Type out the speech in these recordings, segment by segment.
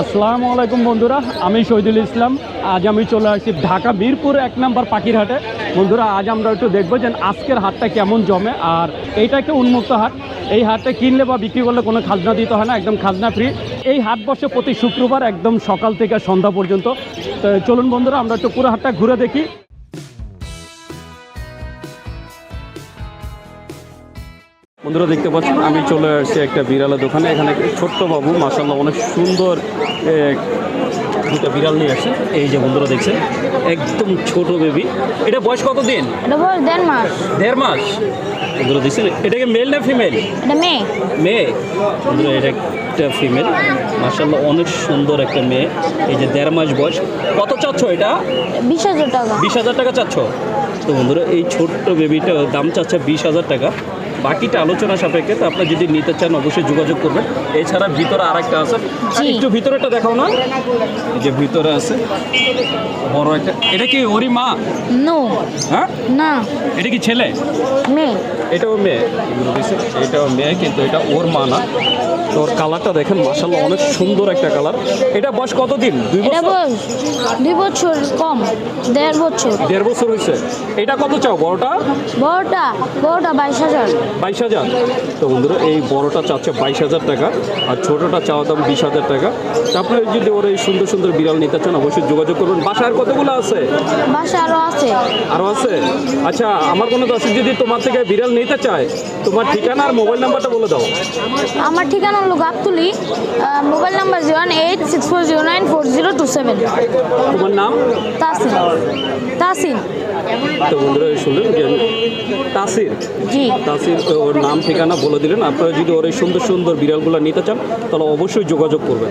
আসসালামু আলাইকুম বন্ধুরা, আমি শহীদুল ইসলাম। আজ আমি চলে আসছি ঢাকা মিরপুর এক নম্বর পাখিরহাটে। বন্ধুরা, আজ আমরা একটু দেখব যে আজকের হাটটা কেমন জমে আর এইটা একটা উন্মুক্ত হাট। এই হাটটা কিনলে বা বিক্রি করলে কোনো খাজনা দিতে হয় না, একদম খাজনা ফ্রি এই হাট বসে প্রতি শুক্রবার একদম সকাল থেকে সন্ধ্যা পর্যন্ত। তো চলুন বন্ধুরা, আমরা একটু পুরো হাটটা ঘুরে দেখি। বন্ধুরা দেখতে পাচ্ছেন আমি চলে আসছি একটা বিড়ালের দোকানে। এখানে ছোট্ট বাবু মাসাল্লাহ অনেক সুন্দর দুটো বিড়াল নিয়ে আসছেন এই যে বন্ধুরা দেখছেন একদম ছোট বেবি এটা বয়স কত দিন দেড় মাস। দেড় মাস। বন্ধুরা দেখছেন এটাকে মেল না ফিমেল মেয়ে। মেয়ে। বন্ধুরা এটা একটা ফিমেল মাসাল্লাহ অনেক সুন্দর একটা মেয়ে। এই যে দেড় মাস বয়স। কত চাচ্ছ এটা? বিশ হাজার টাকা। বিশ হাজার টাকা চাচ্ছ। তো বন্ধুরা এই ছোট্ট বেবিটা দাম চাচ্ছে বিশ হাজার টাকা। বাকিটা আলোচনা সাপেক্ষে তো আপনার যদি নিতে চান অবশ্যই যোগাযোগ করবেন। এছাড়া ভিতরে আরেকটা আছে। জি। একটু ভিতরেটা দেখাও না। যে ভিতরে আছে। বড় একটা এটা কি ওরি মা? নো হ্যাঁ? না। এটা কি ছেলে? মেয়ে। এটাও মেয়ে। এগুলো এটাও মেয়ে কিন্তু এটা ওর মা না। তো ওর কালারটা দেখেন মাসাল্লাহ অনেক সুন্দর একটা কালার। এটা বয়স কতদিন? দুই বছর? দুই বছর কম দেড় বছর। দেড় বছর হয়েছে। এটা কত চাও বড়টা? বড়টা বড়টা বাইশ হাজার। বাইশ হাজার। তো বন্ধুরা এই বড়টা চাচ্ছে বাইশ হাজার টাকা আর ছোটোটা চাওয়া দাম বিশ হাজার টাকা। তারপরে যদি ওরা এই সুন্দর সুন্দর বিড়াল নিতে চান অবশ্যই যোগাযোগ করবেন বাসায় আর কতগুলো আছে? বাসা আরও আছে। আরও আছে? আচ্ছা আমার কোনো দর্শক যদি তোমার থেকে বিড়াল নিতে চায় তোমার ঠিকানা আর মোবাইল নাম্বারটা বলে দাও। আমার ঠিকানা হলো Gabtoli mobile number zero eight six four zero nine four zero two seven. তোমার নাম? তাসিন তাসিন তো বন্ধুরা শুনলেন যে তাসির জি। তাসির ওর নাম ঠিকানা বলে দিলেন। আপনারা যদি ওর এই সুন্দর সুন্দর বিড়ালগুলো নিতে চান তাহলে অবশ্যই যোগাযোগ করবেন।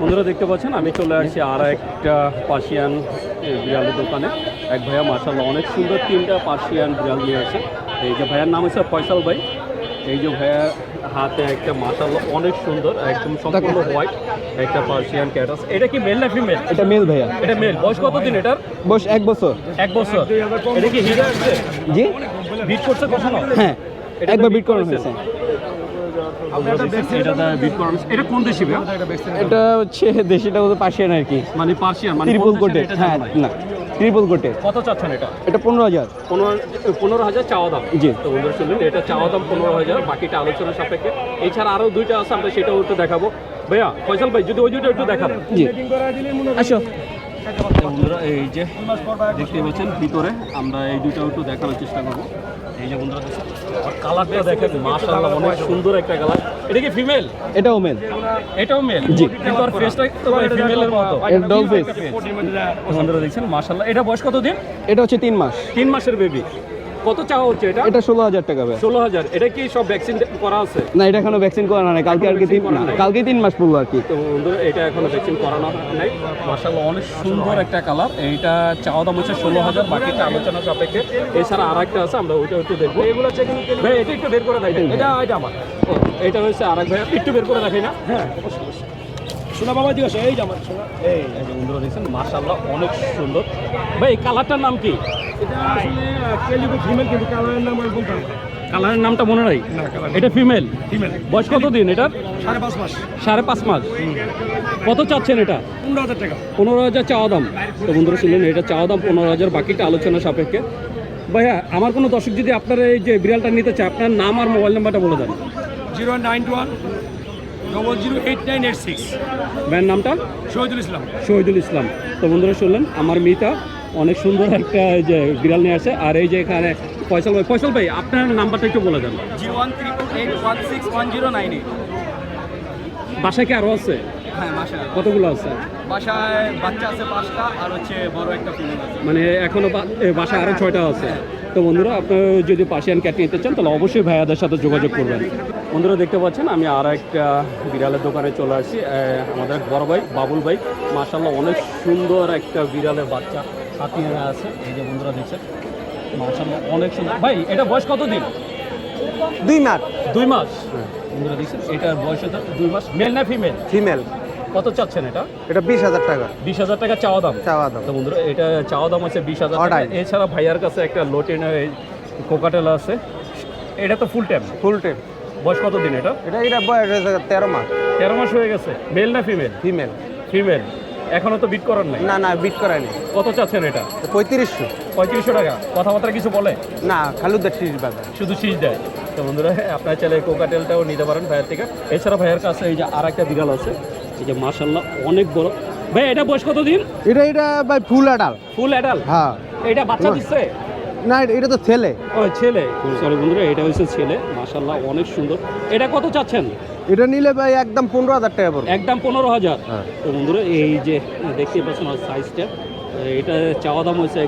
বন্ধুরা দেখতে পাচ্ছেন আমি চলে আসছি আর একটা পার্সিয়ান এ, বিড়ালের দোকানে। এক ভাইয়া মার্শাল্লাহ অনেক সুন্দর তিনটা পার্সিয়ান বিড়াল নিয়ে আসে এই যে ভাইয়ার নাম হচ্ছে ফয়সাল ভাই। এই যে ভাইয়ার হাতে একটা মার্শাল্লাহ অনেক সুন্দর একদম সম্পূর্ণ হোয়াইট একটা পার্সিয়ান ক্যাটাস এটা কি মেল না ফিমেল এটা মেল ভাইয়া। এটা মেল বয়স কতদিন এটার? বয়স এক বছর। এক বছর। এটা কি হিট আসছে জি? বিট করছে কখনো? হ্যাঁ একবার বিট করানো হয়েছে। এটা কোন দেশি হচ্ছে দেশিটা পার্সিয়ান আর কি। মানে পার্সিয়ান মানে ত্রিপল কোটে হ্যাঁ না। ত্রিপল কোটে কত চাচ্ছেন এটা? এটা পনেরো হাজার। পনেরো পনেরো হাজার চাওয়া দাম। জি। তো বন্ধুরা শুনলেন এটা চাওয়া দাম পনেরো হাজার বাকিটা আলোচনা সাপেক্ষে। এছাড়া আরও দুইটা আছে আমরা সেটাও একটু দেখাবো। ভাইয়া ফয়সাল ভাই যদি ওই দুইটা একটু দেখান। জি। আসো। বন্ধুরা এই যে দেখতে পাচ্ছেন ভিতরে আমরা এই দুইটাও একটু দেখানোর চেষ্টা করব। এই যে বন্ধুরা আর কালারটা দেখেন মাশাআল্লাহ অনেক সুন্দর একটা কালার। এটা কি ফিমেল এটাও মেল এটাও মেল জি। কিন্তু আর ফেসটা তো ফিমেলের মতো। এটা ডল ফেস বন্ধুরা দেখছেন মাশাআল্লাহ। এটা বয়স কত দিন এটা হচ্ছে তিন মাস। তিন মাসের বেবি কত চাওয়া হচ্ছে এটা? এটা ষোলো হাজার টাকা ভাই। ষোলো হাজার। এটা কি সব ভ্যাকসিন করা আছে? না এটা এখনও ভ্যাকসিন করানো নাই। কালকে আর কি তিন না কালকে তিন মাস পড়ল আর কি। তো এটা এখনও ভ্যাকসিন করানো নাই। মার্শাল্লাহ অনেক সুন্দর একটা কালার এইটা চাওয়া দাম হচ্ছে ষোলো হাজার বাকিটা আলোচনা সাপেক্ষে। এছাড়া আর একটা আছে আমরা ওইটা একটু দেখব। এগুলো ভাই এটা একটু বের করে দেখেন এটা এটা আমার। এটা হচ্ছে আর এক ভাই। একটু বের করে দেখাই না? হ্যাঁ শোনা বাবা দিবস এই যে আমার শোনা এই যে বন্ধুরা দেখছেন মার্শাল্লাহ অনেক সুন্দর। ভাই কালারটার নাম কি? কালারের নামটা মনে নাই? এটা ফিমেল ফিমেল বয়স কত দিন এটার? সাড়ে পাঁচ মাস। সাড়ে পাঁচ মাস। কত চাচ্ছেন এটা? পনেরো হাজার টাকা। পনেরো হাজার চাওয়া দাম। তো বন্ধুরা শুনলেন এটা চাওয়া দাম পনেরো হাজার বাকিটা আলোচনা সাপেক্ষে। ভাইয়া আমার কোনো দর্শক যদি আপনার এই যে বিড়ালটা নিতে চায় আপনার নাম আর মোবাইল নাম্বারটা বলে দেন। Zero nine two one double zero eight nine eight six ভাইয়ের নামটা? শহীদুল ইসলাম। শহীদুল ইসলাম। তো বন্ধুরা শুনলেন আমার মিতা অনেক সুন্দর একটা যে বিড়াল নিয়ে আসে। আর এই যে এখানে ফয়সাল ভাই ফয়সাল ভাই আপনার নাম্বারটা একটু বলে দেন। Zero one three eight one six one zero nine eight. বাসায় কি আরও আছে? হ্যাঁ বাসায় কতগুলো আছে? বাসায় বাচ্চা আছে পাঁচটা আর হচ্ছে বড় একটা ফিমেল আছে। মানে এখনও বাসায় আরও ছয়টা আছে। তো বন্ধুরা আপনারা যদি পার্সিয়ান ক্যাট নিতে চান তাহলে অবশ্যই ভাইয়াদের সাথে যোগাযোগ করবেন। বন্ধুরা দেখতে পাচ্ছেন আমি আর একটা বিড়ালের দোকানে চলে আসি আমাদের এক বড় ভাই বাবুল ভাই মার্শাল্লাহ অনেক সুন্দর একটা বিড়ালের বাচ্চা হাতিয়ে আছে এই যে বন্ধুরা দেখছেন মার্শাল্লাহ অনেক সুন্দর। ভাই এটা বয়স কত দিন দুই মাস। দুই মাস। বন্ধুরা দেখছেন এটার বয়স দুই মাস। মেল না ফিমেল ফিমেল কত চাচ্ছেন এটা? এটা বিশ হাজার টাকা। বিশ হাজার টাকা চাওয়া দাম? চাওয়া দাম। তো বন্ধুরা এটা চাওয়া দাম আছে বিশ হাজার টাকা। এছাড়া ভাইয়ার কাছে একটা লোটেন কোকাটেল আছে। এটা তো ফুল টাইম ফুল টেপ বয়স কত দিন এটা? এটা এটা বয়স তেরো মাস। তেরো মাস হয়ে গেছে। মেল না ফিমেল ফিমেল ফিমেল এখনও তো বিট করার নাই? না না বিট করায়নি কত চাচ্ছেন এটা? পঁয়ত্রিশশো। পঁয়ত্রিশশো টাকা। কথাবার্তা কিছু বলে? না খালুদার ত্রিশ বাজার। শুধু শীষ দেয়। তো বন্ধুরা আপনার চাইলে কোকাটেলটাও নিতে পারেন ভাইয়ের থেকে। এছাড়া ভাইয়ের কাছে এই যে আর একটা বিড়াল আছে এই যে মার্শাল্লাহ অনেক বড়। ভাই এটা বয়স কত দিন এটা এটা ভাই ফুল আডাল ফুল অ্যাডাল হ্যাঁ। এটা বাচ্চা দিচ্ছে? না এটা তো ছেলে। ও ছেলে। সরি বন্ধুরা এটা হচ্ছে ছেলে। মার্শাল্লাহ অনেক সুন্দর। এটা কত চাচ্ছেন? এটা নিলে ভাই একদম পনেরো হাজার টাকা পড়বে। একদম পনেরো হাজার। হ্যাঁ। তো বন্ধুরা এই যে দেখতে পাচ্ছেন সাইজটা এটা চাওয়া দাম হয়েছে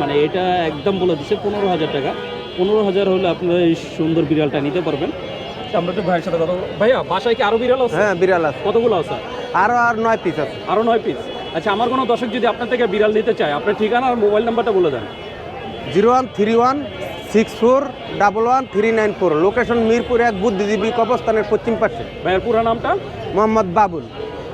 মানে এটা একদম বলে দিচ্ছে পনেরো হাজার টাকা। পনেরো হাজার হলে আপনারা এই সুন্দর বিড়ালটা নিতে পারবেন। আমরা একটু ভাইয়ের সাথে কথা ভাইয়া বাসায় কি আরও বিড়াল আছে? হ্যাঁ বিড়াল আছে। কতগুলো আছে? আরও আর নয় পিস আছে। আরও নয় পিস আচ্ছা আমার কোনো দর্শক যদি আপনার থেকে বিড়াল নিতে চায় আপনার ঠিকানা আর মোবাইল নাম্বারটা বলে দেন। Zero one three one six four double one three nine four. Location Mirpur এক বুদ্ধিজীবী কবস্থানের পশ্চিম পাশে। ভাইয়ের পুরো নামটা? মোহাম্মদ বাবুল।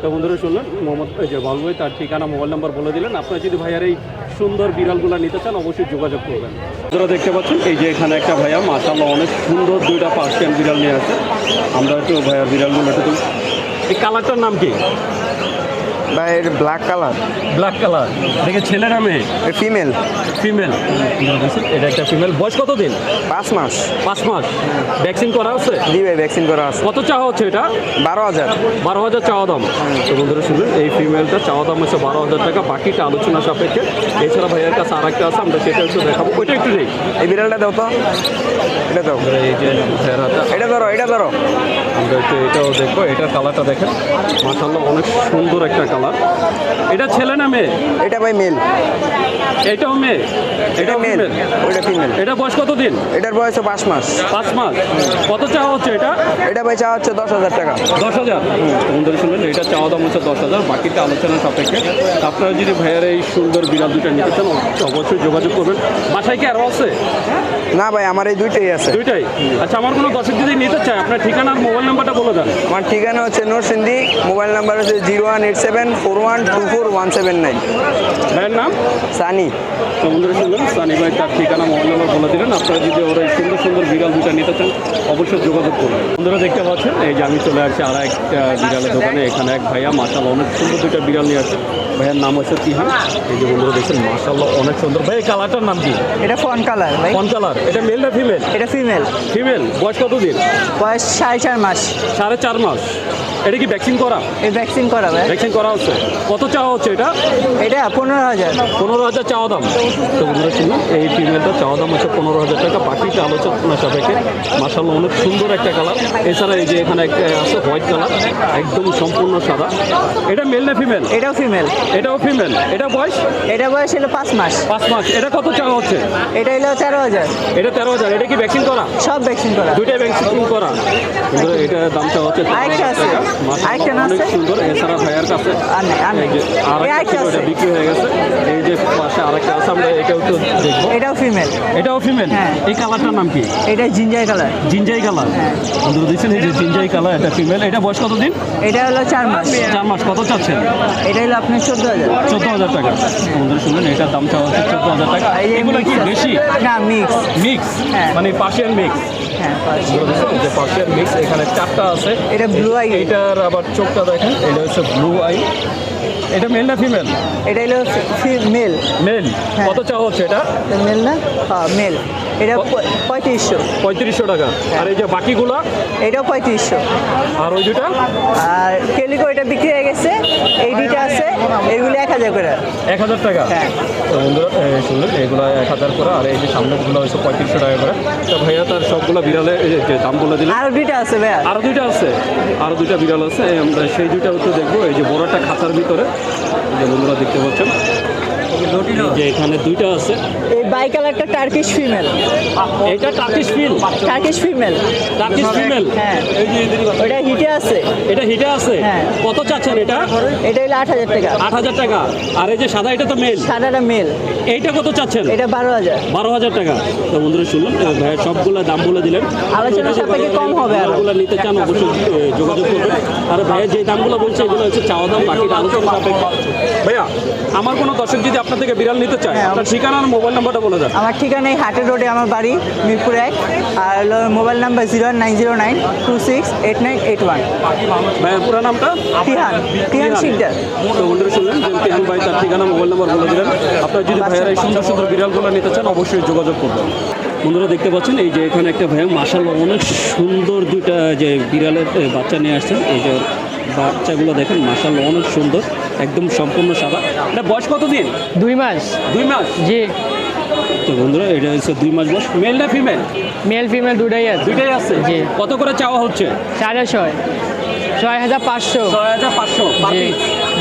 তো বন্ধুরা শুনলেন? মোহাম্মদ এই যে বাবু ভাই তার ঠিকানা মোবাইল নাম্বার বলে দিলেন। আপনারা যদি ভাইয়ার এই সুন্দর বিড়ালগুলো নিতে চান অবশ্যই যোগাযোগ করবেন। আপনারা দেখতে পাচ্ছেন এই যে এখানে একটা ভাইয়া মাশাআল্লাহ অনেক সুন্দর দুইটা পার্সিয়ান বিড়াল নিয়ে আছে। আমরা একটু ভাইয়ার বিড়ালগুলো একটু। এই কালারটার নাম কি? ভাই এটা ব্ল্যাক কালার ব্ল্যাক কালার দেখে ছেলে না মেয়ে ফিমেল ফিমেল এটা একটা ফিমেল বয়স কত দিন পাঁচ মাস। পাঁচ মাস। ভ্যাকসিন করা আছে? জি ভাই ভ্যাকসিন করা আছে। কত চাওয়া হচ্ছে এটা? বারো হাজার। বারো হাজার চাওয়া দাম। তো বন্ধুরা শুনলেন এই ফিমেলটা চাওয়া দাম হচ্ছে বারো হাজার টাকা। বাকিটা আলোচনা সাপেক্ষে। এছাড়া ভাইয়ের কাছে আর একটা আছে আমরা সেটা একটু দেখাবো। ওইটা একটু নেই। এই বিড়ালটা দাও তো। এটা দাও। এটা ধরো এটা ধরো। আমরা একটু এটাও দেখব। এটার কালারটা দেখেন। মাসাল্লাহ অনেক সুন্দর একটা কালার। এটা ছেলে না মেয়ে? এটা ভাই মেল। এটাও মেয়ে? এটাও মেল। ওইটা ফিমেল এটা বয়স কত দিন? এটার বয়স পাঁচ মাস। পাঁচ মাস। কত চাওয়া হচ্ছে এটা? এটা ভাই চাওয়া হচ্ছে দশ হাজার টাকা। দশ হাজার? বন্ধুরা শুনলেন এটা চাওয়া দাম হচ্ছে দশ হাজার বাকিটা আলোচনা সাপেক্ষে। আপনারা যদি ভাইয়ের এই সুন্দর বিড়াল দুটো নিতে চান অবশ্যই যোগাযোগ করবেন। বাসায় কি আরও আছে? না ভাই আমার এই দুইটাই আছে। দুইটাই? আচ্ছা আমার কোনো দর্শক যদি নিতে চায় আপনার ঠিকানা আর মোবাইল নাম্বারটা বলে দেন। আমার ঠিকানা হচ্ছে নরসিন্দি মোবাইল নাম্বার হচ্ছে zero one eight seven four one two four one seven nine. ভাইয়ের নাম? সানি। সমুদ্র বন্ধুরা শুনলেন সানি ভাই তার ঠিকানা মোবাইল নাম্বার বলে দিলেন আপনারা যদি ওরা সুন্দর সুন্দর বিড়াল দুটা নিতে চান অবশ্যই যোগাযোগ করবেন বন্ধুরা দেখতে পাচ্ছেন এই যে আমি চলে আসছি আর একটা বিড়ালের দোকানে। এখানে এক ভাইয়া মাসাল অনেক সুন্দর দুটা বিড়াল নিয়ে আসছে। ভাইয়ার নাম হচ্ছে তিহান এই যে বন্ধুরা দেখছেন মাসাল্লাহ অনেক সুন্দর। ভাই কালারটার নাম কি? এটা ফোন কালার ভাই। কোন কালার। এটা মেল না ফিমেল এটা ফিমেল ফিমেল বয়স কত দিন বয়স সাড়ে চার মাস। সাড়ে চার মাস। এটা কি ভ্যাকসিন করা? এই ভ্যাকসিন করা ভাই। ভ্যাকসিন করা হচ্ছে। কত চাওয়া হচ্ছে এটা? এটা পনেরো হাজার। পনেরো হাজার চাওয়া দাম। তো বন্ধুরা শুনুন এই ফিমেলটা চাওয়া দাম হচ্ছে পনেরো হাজার টাকা। বাকিটা আলোচনা সাপেক্ষে। মাসাল্লাহ অনেক সুন্দর একটা কালার। এছাড়া এই যে এখানে একটা আছে হোয়াইট কালার। একদম সম্পূর্ণ সাদা। এটা মেল না ফিমেল এটাও ফিমেল এটাও ফিমেল এটা বয়স? এটা বয়স হলো পাঁচ মাস। পাঁচ মাস। এটা কত চাওয়া হচ্ছে? এটা হলো তেরো হাজার। এটা তেরো হাজার। এটা কি ভ্যাকসিন করা? সব ভ্যাকসিন করা। দুইটাই ভ্যাকসিন করা। কিন্তু এটা দামটা হচ্ছে আরেকটা আছে। আরেকটা না আছে? সুন্দর। এছাড়া ভাইয়ার কাছে আর নেই, আর নেই। আরেকটা আছে। বিক্রি হয়ে গেছে। এই যে পাশে আরেকটা আছে আমরা এটাও তো দেখব। এটাও ফিমেল এটাও ফিমেল হ্যাঁ। এই কালারটার নাম কি? এটা জিঞ্জার কালার জিঞ্জাই কালার বন্ধুরা দেখছেন এই যে জিঞ্জাই কালার এটা ফিমেল এটা বয়স কত দিন এটা হলো চার মাস। চার মাস। কত চাচ্ছেন? এটা হলো আপনার চোদ্দ হাজার। টাকা। বন্ধুরা শুনলেন এটার দাম চাওয়া হচ্ছে চোদ্দ হাজার টাকা। এগুলো কি বেশি না মিক্স মিক্স হ্যাঁ। মানে পার্সিয়ান মিক্স হ্যাঁ যে পার্সিয়ান মিক্স এখানে চারটা আছে। এটা ব্লু আই আবার চোখটা দেখেন এটা হচ্ছে ব্লু আই এটা মেল না ফিমেল এটা হলো মেল মেল হ্যাঁ। কত চাওয়া হচ্ছে এটা? মেল না? মেল এটা পঁয়ত্রিশশো। পঁয়ত্রিশশো টাকা। আর এই যে বাকিগুলা? এটাও পঁয়ত্রিশশো। আর ওই দুটা? আর কেলিকো এটা বিক্রি হয়ে গেছে। এই দুইটা আছে। এগুলো এক হাজার করে। এক হাজার টাকা? হ্যাঁ। তো বন্ধুরা শুনলেন এগুলো এক হাজার করে আর এই যে সামনেগুলো হচ্ছে পঁয়ত্রিশশো টাকা করে তো ভাইয়া তার সবগুলো বিড়ালে দাম বলে দিলেন। আরও দুইটা আছে ভাইয়া। আরও দুইটা আছে? আরও দুইটা বিড়াল আছে সেই দুইটা একটু দেখব এই যে বড় একটা খাঁচার ভিতরে। যে বন্ধুরা দেখতে পাচ্ছেন। যে এখানে দুইটা আছে। এই বাই কালারটা টার্কিশ ফিমেল এটা টার্কিশ ফিল টার্কিশ ফিমেল টার্কিশ ফিমেল হ্যাঁ। ওটা হিটে আছে। এটা হিটে আছে? হ্যাঁ। কত চাচ্ছেন এটা? এটা আট হাজার টাকা। আট হাজার টাকা। আর এই যে সাদা এটা তো মেল। সাদাটা মেল। এইটা কত চাচ্ছেন? এটা বারো হাজার। বারো হাজার টাকা। তো বন্ধুরা শুনলেন এ, ভাইয়ের সবগুলো দাম বলে দিলেন। আলোচনা সাপেক্ষে কম হবে আরও। ওগুলো নিতে চান অবশ্যই যোগাযোগ করবেন। আর ভাইয়া যে দামগুলো বলছে এগুলো হচ্ছে চাওয়া দাম বাকিটা আলোচনা সাপেক্ষে। ভাইয়া আমার কোনো দর্শক যদি আপনার থেকে বিড়াল নিতে চায় হ্যাঁ, আপনার ঠিকানা আর মোবাইল নাম্বারটা বলে দেন। আমার ঠিকানা এই হাটের রোডে আমার বাড়ি মিরপুর এক। আর mobile number zero nine zero nine two six eight nine eight one. ভাইয়ের পুরো নামটা? তিহান তিহান শিকদার তো বন্ধুরা শুনলেন যে তিহান ভাই তার ঠিকানা মোবাইল নাম্বার বলে দিলেন। আপনারা যদি ভাইয়ের এই সুন্দর সুন্দর বিড়ালগুলো নিতে চান অবশ্যই যোগাযোগ করবেন। বন্ধুরা দেখতে পাচ্ছেন এই যে এখানে একটা ভাইয়া মাসাল অনেক সুন্দর দুইটা যে বিড়ালের বাচ্চা নিয়ে আসছেন। এই যে বাচ্চাগুলো দেখেন মাসাল অনেক সুন্দর একদম সম্পূর্ণ সাদা। এটা বয়স কত দিন দুই মাস। দুই মাস? জি। তো বন্ধুরা এটা হচ্ছে দুই মাস বয়স। মেল না ফিমেল মেল ফিমেল দুটাই আছে। দুইটাই আছে? জি। কত করে চাওয়া হচ্ছে? সাড়ে ছয়। ছয় হাজার পাঁচশো। ছয় হাজার পাঁচশো।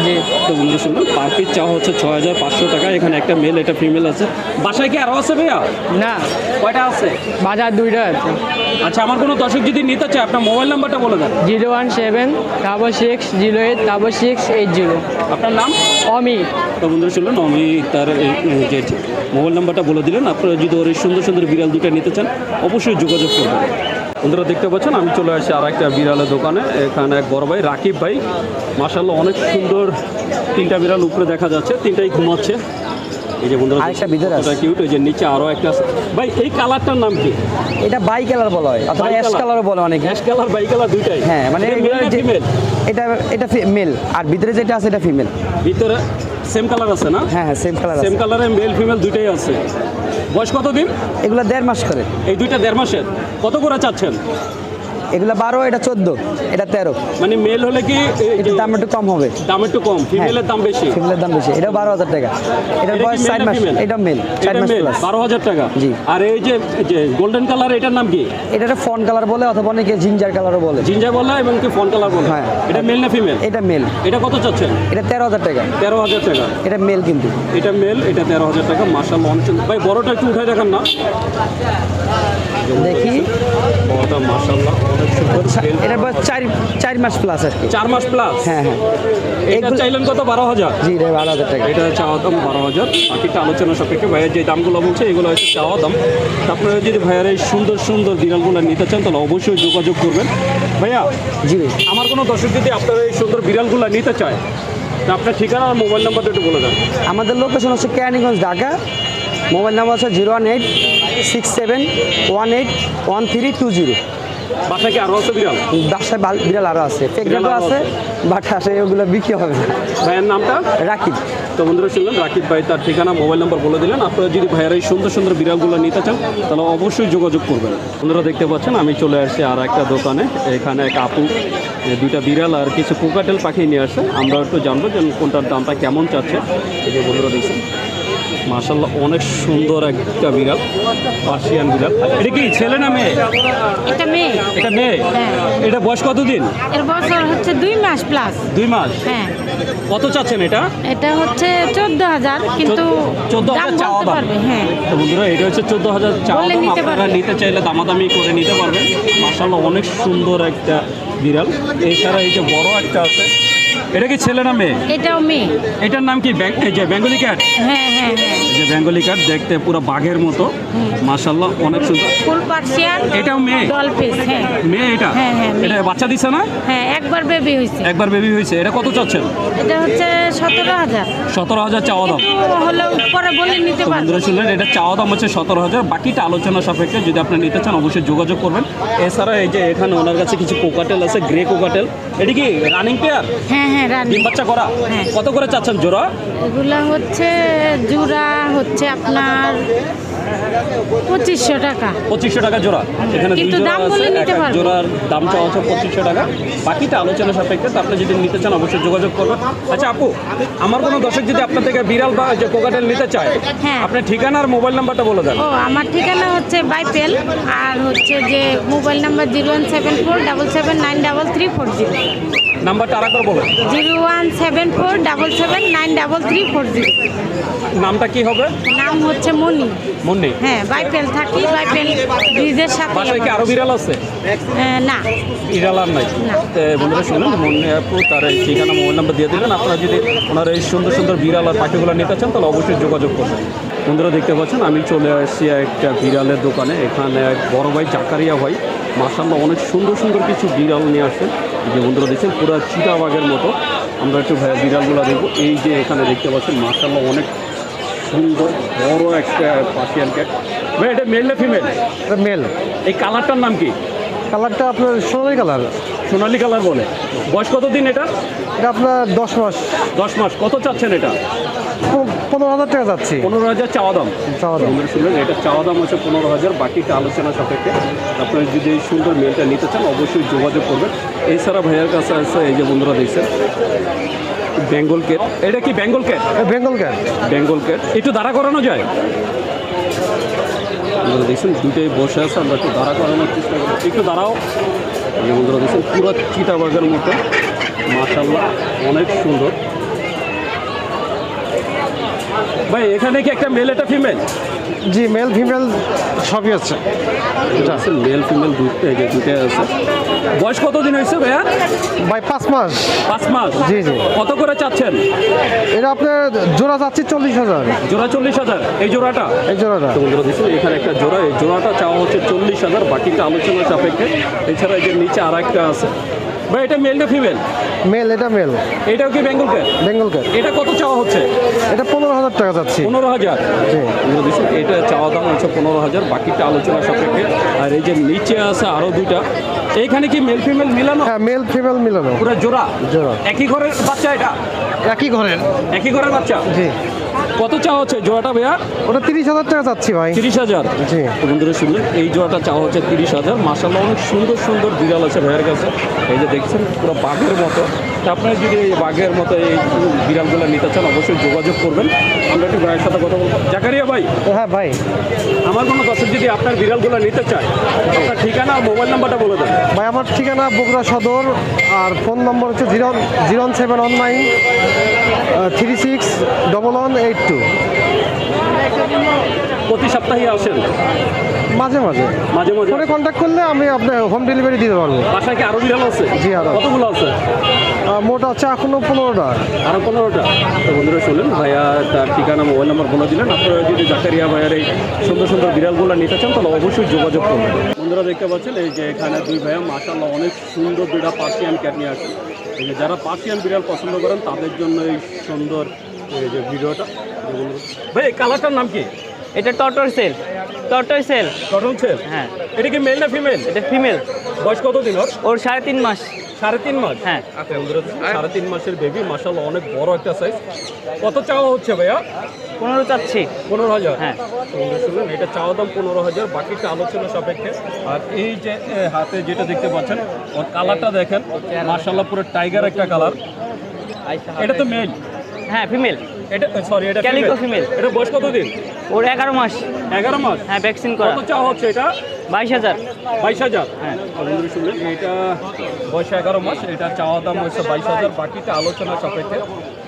জি বন্ধুরা শুনলাম পার পিস চাওয়া হচ্ছে ছ হাজার পাঁচশো টাকা এখানে একটা মেল একটা ফিমেল আছে। বাসায় কি আরও আছে ভাইয়া? না। কয়টা আছে? বাজার দুইটা আছে। আচ্ছা আমার কোনো দর্শক যদি নিতে চায় আপনার মোবাইল নাম্বারটা বলে দেন। Zero one seven double six zero eight double six eight zero. আপনার নাম? অমিত তো বন্ধুরা শুনলেন আমি তার যে মোবাইল নাম্বারটা বলে দিলেন। আপনারা যদি ওর সুন্দর সুন্দর বিড়াল দুটো নিতে চান অবশ্যই যোগাযোগ করবেন। বন্ধুরা দেখতে পাচ্ছেন আমি চলে আসি আর একটা বিড়ালের দোকানে। এখানে এক বড় ভাই রাকিব ভাই। মাসাল্লাহ অনেক সুন্দর তিনটা বিড়াল উপরে দেখা যাচ্ছে তিনটাই ঘুমাচ্ছে। এই যে বন্ধুরা আরেকটা ভিতরে আছে। কিউট এই যে নিচে আরও একটা ভাই এই কালারটার নাম কি? এটা বাই কালার বলা হয় অথবা অ্যাশ? কালারও বলে অনেকে। গ্যাস কালার বাই কালার দুইটাই। হ্যাঁ মানে এটা? এটা মেল আর ভিতরে যেটা আছে এটা ফিমেল ভিতরে সেম কালার আছে না? হ্যাঁ হ্যাঁ সেম কালার সেম কালারে মেল ফিমেল দুইটাই আছে। বয়স কত দিন এগুলো দেড় মাস করে। এই দুইটা দেড় মাসের। কত করে চাচ্ছেন? এগুলো বারো এটা চোদ্দ এটা তেরো। মানে মেল হলে কি এটা দাম একটু কম হবে। দাম একটু কম ফিমেলের দাম বেশি? ফিমেলের দাম বেশি এটা বারো হাজার টাকা। এটা বয়স চার মাস এটা মেল চার এটা মাস মেল প্লাস বারো হাজার টাকা? জি। আর এই যে গোল্ডেন কালার এটার নাম কি? এটা একটা ফন কালার বলে অথবা অনেকে জিঞ্জার কালারও বলে। জিঞ্জার বলে এবং কি ফন কালার বলা? হ্যাঁ। এটা মেল না ফিমেল এটা মেল এটা কত চাচ্ছেন? এটা তেরো হাজার টাকা। তেরো হাজার টাকা। এটা মেল কিন্তু। এটা মেল এটা তেরো হাজার টাকা মার্শাল অনেক। ভাই বড়টা একটু উঠাই দেখান না। দেখি। এটার বয়স চার চার মাস প্লাস আর কি চার মাস প্লাস হ্যাঁ হ্যাঁ। এটা চাইলেন কত? বারো হাজার? জি এটা বারো হাজার টাকা। এটা চাওয়া দাম বারো হাজার। বাকিটা আলোচনা সাপেক্ষে ভাইয়ের যে দামগুলো বলছে এগুলো হচ্ছে চাওয়া দাম। আপনারা যদি ভাইয়ের এই সুন্দর সুন্দর বিড়ালগুলো নিতে চান তাহলে অবশ্যই যোগাযোগ করবেন। ভাইয়া জি আমার কোনো দর্শক যদি আপনার এই সুন্দর বিড়ালগুলো নিতে চায় আপনার ঠিকানা আর মোবাইল নাম্বারটা একটু বলে দেন। আমাদের লোকেশন হচ্ছে কেরানীগঞ্জ ঢাকা। মোবাইল নাম্বার আছে zero one eight six seven one eight one three two zero. বাসায় কি আরও আছে বিড়াল? বাসায় বিড়াল আরও আছে। প্রেগনেন্টও আছে বাট আসে ওগুলো বিক্রি হবে না। ভাইয়ের নামটা? রাকিব। তো বন্ধুরা শুনলেন রাকিব ভাই তার ঠিকানা মোবাইল নাম্বার বলে দিলেন। আপনারা যদি ভাইয়ের এই সুন্দর সুন্দর বিড়ালগুলো নিতে চান তাহলে অবশ্যই যোগাযোগ করবেন। বন্ধুরা দেখতে পাচ্ছেন আমি চলে আসছি আর একটা দোকানে। এখানে এক আপু দুইটা বিড়াল আর কিছু কোকাটেল পাখি নিয়ে আসছে আমরা একটু জানব যে কোনটার দামটা কেমন চাচ্ছে। এই যে বন্ধুরা দেখছেন। মার্শাল্লাহ অনেক সুন্দর একটা বিড়াল পার্সিয়ান বিড়াল। এটা কি ছেলে না মেয়ে? এটা মেয়ে। এটা মেয়ে? হ্যাঁ। এটা বয়স কতদিন? এর বছর হচ্ছে দুই মাস প্লাস দুই মাস? হ্যাঁ। কত চাচ্ছেন এটা? এটা হচ্ছে চোদ্দ হাজার কিন্তু চোদ্দ হাজার চাওয়া দাম হ্যাঁ। তো বন্ধুরা এটা হচ্ছে চোদ্দ হাজার চাওয়া দাম। আপনারা নিতে চাইলে দামাদামি করে নিতে পারবেন। মার্শাল্লাহ অনেক সুন্দর একটা বিড়াল। এছাড়া এই যে বড় একটা আছে এটা কি ছেলে না মেয়ে? এটাও মেয়ে। এটার নাম কি ব্যাঙ্গলি বেঙ্গলি ক্যাট হ্যাঁ হ্যাঁ হ্যাঁ। যে বেঙ্গলি ক্যাট দেখতে পুরো বাঘের মতো। মার্শাল্লাহ অনেক সুন্দর। ফুল পার্সিয়ান এটাও মেয়ে? ডল পিস হ্যাঁ। মেয়ে এটা? হ্যাঁ, হ্যাঁ, এটা বাচ্চা দিছে না? হ্যাঁ একবার বেবি হয়েছে। একবার বেবি হয়েছে। এটা কত চাচ্ছেন? এটা হচ্ছে সতেরো হাজার। সতেরো হাজার চাওয়া দাম। বলে নিতে শুনলেন এটা চাওয়া দাম হচ্ছে সতেরো হাজার। বাকিটা আলোচনা সাপেক্ষে যদি আপনি নিতে চান অবশ্যই যোগাযোগ করবেন। এছাড়া এই যে এখানে ওনার কাছে কিছু কোকাটেল আছে গ্রে কোকাটেল। এটি কি রানিং পেয়ার হ্যাঁ হ্যাঁ রানি বাচ্চা করা। কত করে চাচ্ছেন জোড়া? এগুলা হচ্ছে জুরা হচ্ছে আপনার পঁচিশশো টাকা। পঁচিশশো টাকা জোড়া। এখানে কিন্তু দাম বলে নিতে এক এক পারব। জোড়ার দাম হচ্ছে পঁচিশশো টাকা। বাকিটা আলোচনা সাপেক্ষে তো আপনি যদি নিতে চান অবশ্যই যোগাযোগ করবেন। আচ্ছা আপু আমার কোনো দর্শক যদি আপনার থেকে বিড়াল বা যে কোকাটেল নিতে চায় হ্যাঁ। আপনার ঠিকানা আর মোবাইল নাম্বারটা বলে দেন। ও আমার ঠিকানা হচ্ছে বাইপেল আর হচ্ছে যে mobile number zero one seven four double seven nine double three four zero. নাম্বারটা আর একবার বলুন zero one seven four double seven nine double three four zero. নামটা কি হবে? নাম হচ্ছে মনি মুন্নি। হ্যাঁ বাইপেল থাকি বাইপেল ব্রিজের সাথে বাসায় কি আরও বিড়াল আছে? না। বিড়াল আর নাই। বন্ধুরা শুনুন মুন্নি আপু তার ঠিকানা মোবাইল নাম্বার দিয়ে দিলেন আপনারা যদি ওনার এই সুন্দর সুন্দর বিড়াল আর পাখিগুলো নিতে চান তাহলে অবশ্যই যোগাযোগ করবেন। বন্ধুরা দেখতে পাচ্ছেন আমি চলে আসছি একটা বিড়ালের দোকানে। এখানে এক বড় ভাই জাকারিয়া ভাই। মাসাল্লাহ অনেক সুন্দর সুন্দর কিছু বিড়াল নিয়ে আসছেন যে বন্ধুরা দেখছেন পুরো চিতাবাগের মতো। আমরা একটু ভাই বিড়ালগুলো দেখব। এই যে এখানে দেখতে পাচ্ছেন মাসাল্লাহ অনেক সুন্দর বড় একটা পার্সিয়ান ক্যাট ভাই এটা মেল না ফিমেল এটা মেল এই কালারটার নাম কি? কালারটা আপনার সোনালি কালার। সোনালি কালার বলে। বয়স কত দিন এটা? এটা আপনার দশ মাস। দশ মাস। কত চাচ্ছেন এটা? পনেরো হাজার টাকা যাচ্ছি। পনেরো হাজার চাওয়া দাম। চাওয়া দাম। শুনলেন এটা চাওয়া দাম হচ্ছে পনেরো হাজার বাকিটা আলোচনা সাপেক্ষে। আপনারা যদি এই সুন্দর মেলটা নিতে চান অবশ্যই যোগাযোগ করবেন। এছাড়া ভাইয়ার কাছে আছে এই যে বন্ধুরা দেখছেন বেঙ্গল ক্যাট এটা কি Bengal cat Bengal cat Bengal cat একটু দাঁড়া করানো যায়? বন্ধুরা দেখছেন দুটোই বসে আছে আমরা একটু দাঁড়া করানোর চেষ্টা করি একটু দাঁড়াও। এই বন্ধুরা দেখছেন পুরো চিতাবাগের মতো। মাশাল্লাহ অনেক সুন্দর। ভাই এখানে কি একটা মেল একটা ফিমেল জি মেল ফিমেল সবই আছে। আছে মেল ফিমেল দুটোই আছে। বয়স কত দিন হয়েছে ভাইয়া? ভাই পাঁচ মাস। পাঁচ মাস? জি, জি। কত করে চাচ্ছেন? এটা আপনার জোড়া যাচ্ছে চল্লিশ হাজার। জোড়া চল্লিশ হাজার। এই জোড়াটা? এই জোড়াটা। বন্ধুরা দেখুন এখানে একটা জোড়া এই জোড়াটা চাওয়া হচ্ছে চল্লিশ হাজার বাকিটা আলোচনা সাপেক্ষে। এছাড়া এই যে নিচে আর একটা আছে। ভাই এটা মেল না ফিমেল মেল এটা মেল এটাও কি বেঙ্গল ক্যাট বেঙ্গল ক্যাট এটা কত চাওয়া হচ্ছে? এটা পনেরো হাজার টাকা যাচ্ছি। পনেরো হাজার? এটা চাওয়া দাম হচ্ছে পনেরো হাজার বাকিটা আলোচনা সাপেক্ষে। আর এই যে নিচে আছে আরও দুইটা। এইখানে কি মেল ফিমেল মিলানো? হ্যাঁ মেল ফিমেল মিলানো। পুরো জোড়া? জোড়া। একই ঘরের বাচ্চা এটা? একই ঘরের। একই ঘরের বাচ্চা? জি। কত চা হচ্ছে জোড়াটা ভাইয়া? ওটা তিরিশ হাজার টাকা চাচ্ছি ভাই। তিরিশ হাজার? জি। বন্ধুরা শুনলেন এই জোড়াটা চা হচ্ছে তিরিশ হাজার। মাসাল্লাহ অনেক সুন্দর সুন্দর বিড়াল আছে ভাইয়ের কাছে। এই যে দেখছেন পুরো বাঘের মতো। আপনারা যদি এই বাঘের মতো এই বিড়ালগুলো নিতে চান অবশ্যই যোগাযোগ করবেন। আমরা একটু ভাইয়ের সাথে কথা বলব। জাকারিয়া ভাই হ্যাঁ ভাই। আমার কোনো দর্শক যদি আপনার বিড়ালগুলো নিতে চায় আপনার ঠিকানা আর মোবাইল নাম্বারটা বলে দেন। ভাই আমার ঠিকানা বগুড়া সদর আর ফোন নম্বর হচ্ছে zero zero seven one nine three six double one eight two. প্রতি সপ্তাহে আসেন। মাঝে মাঝে। মাঝে মাঝে। ফোনে কন্ট্যাক্ট করলে আমি আপনার হোম ডেলিভারি দিতে পারব। বাসায় কি আরও বিড়াল আছে? জি, আরও। কতগুলো আছে? আর মোট আছে এখনও পনেরোটা। আরও পনেরোটা? তো বন্ধুরা শুনলেন ভাইয়া তার ঠিকানা মোবাইল নাম্বার বলে দিলেন। আপনারা যদি জাকারিয়া ভাইয়ার এই সুন্দর সুন্দর বিড়ালগুলো নিতে চান তাহলে অবশ্যই যোগাযোগ করবেন বন্ধুরা দেখতে পাচ্ছেন এই যে এখানে দুই ভাইয়া মাশাল্লাহ অনেক সুন্দর দুইটা পার্সিয়ান ক্যাট নিয়ে আসেন এই যে যারা পার্সিয়ান বিড়াল পছন্দ করেন তাদের জন্য এই সুন্দর এই যে ভিডিওটা। ভাই কালারটার নাম কি? এটা টটর সেল টটর সেল কটন ছেল হ্যাঁ। এটা কি মেল না ফিমেল এটা ফিমেল বয়স কত দিন ওর? ওর সাড়ে তিন মাস। সাড়ে তিন মাস? হ্যাঁ। আচ্ছা সাড়ে তিন মাসের বেবি মাসাল্লাহ অনেক বড় একটা সাইজ কত চাওয়া হচ্ছে ভাইয়া? পনেরো চাচ্ছি। পনেরো হাজার। হ্যাঁ। শুনলেন এটা চাওয়া দাম পনেরো হাজার বাকিটা আলোচনা সাপেক্ষে। আর এই যে হাতে যেটা দেখতে পাচ্ছেন ওর কালারটা দেখেন। মার্শাল্লাহ পুরো টাইগার একটা কালার এটা তো মেল হ্যাঁ ফিমেল এটা সরি এটা female। এটা বয়স কত দিন ওর এগারো মাস। এগারো মাস? হ্যাঁ ভ্যাকসিন করা। কত চাওয়া হচ্ছে এটা? বাইশ হাজার। বাইশ হাজার? হ্যাঁ। শুনলেন এটা বয়স এগারো মাস এটা চাওয়া দাম হচ্ছে বাইশ হাজার বাকিটা আলোচনা সাপেক্ষে।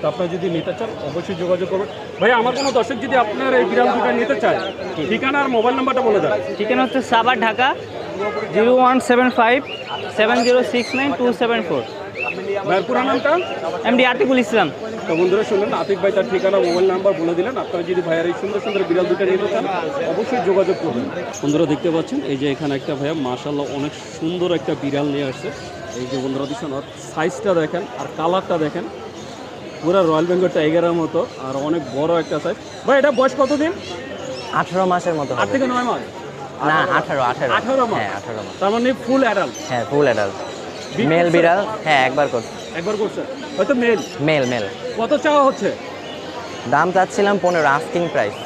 তো আপনারা যদি নিতে চান অবশ্যই যোগাযোগ করবেন ভাই আমার কোনো দর্শক যদি আপনার এই বিড়াল দুটো নিতে চায় ঠিকানা আর মোবাইল নাম্বারটা বলে দেন। ঠিকানা হচ্ছে Savar Dhaka zero one seven five seven zero six nine two seven four. ভাইয়ের পুরো নামটা? এমডি আতিকুল ইসলাম। তো বন্ধুরা শুনলেন আতিক ভাই তার ঠিকানা মোবাইল নাম্বার বলে দিলেন। আপনারা যদি ভাইয়ার এই সুন্দর সুন্দর বিড়াল দুটো নিতে চান অবশ্যই যোগাযোগ করবেন বন্ধুরা দেখতে পাচ্ছেন এই যে এখানে একটা ভাইয়া মাশাল্লাহ অনেক সুন্দর একটা বিড়াল নিয়ে আসছে। এই যে বন্ধুরা দিচ্ছেন সাইজটা দেখেন আর কালারটা দেখেন। পুরো রয়্যাল বেঙ্গল টাইগারের মতো আর অনেক বড় একটা সাইজ ভাই এটা বয়স কতদিন? আঠারো মাসের মতো আট থেকে নয় মাস? না আঠারো আঠারো। আঠারো মাস? হ্যাঁ আঠারো মাস। তার মানে ফুল অ্যাডাল্ট হ্যাঁ ফুল অ্যাডাল্ট মেল বিড়াল? হ্যাঁ একবার করছে। একবার করছে? হয়তো মেল। Male male. কত চাওয়া হচ্ছে? দাম চাচ্ছিলাম পনেরো আস্কিং প্রাইস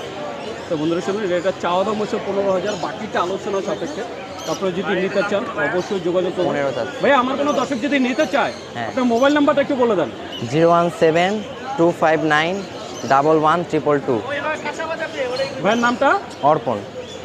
তো বন্ধুরা শুনুন এটা চাওয়া দাম হচ্ছে পনেরো হাজার বাকিটা আলোচনা সাপেক্ষে। তারপরে যদি নিতে চান অবশ্যই যোগাযোগ করুন। ভাই আমার কোনো দর্শক যদি নিতে চায় হ্যাঁ। আপনার মোবাইল নাম্বারটা একটু বলে দেন। Zero one seven two five nine double one triple two. ভাইয়ের নামটা? অর্পণ।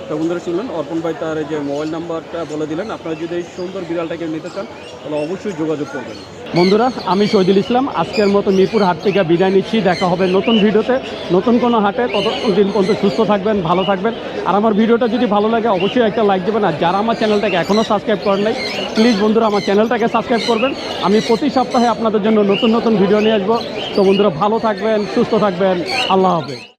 তো বন্ধুরা শুনলেন অর্পণ ভাই তার যে মোবাইল নাম্বারটা বলে দিলেন। আপনারা যদি এই সুন্দর বিড়ালটাকে নিতে চান, তাহলে অবশ্যই যোগাযোগ করবেন। বন্ধুরা, আমি শহীদুল ইসলাম। আজকের মতো মিরপুর হাট থেকে বিদায় নিচ্ছি। দেখা হবে নতুন ভিডিওতে। নতুন কোনো হাটে। ততদিন পর্যন্ত সুস্থ থাকবেন, ভালো থাকবেন। আর আমার ভিডিওটা যদি ভালো লাগে, অবশ্যই একটা লাইক দেবেন। আর যারা আমার চ্যানেলটাকে এখনও সাবস্ক্রাইব করেন নাই প্লিজ বন্ধুরা, আমার চ্যানেলটাকে সাবস্ক্রাইব করবেন। আমি প্রতি সপ্তাহে আপনাদের জন্য নতুন নতুন ভিডিও নিয়ে আসব। তো বন্ধুরা, ভালো থাকবেন, সুস্থ থাকবেন। আল্লাহ হাফেজ।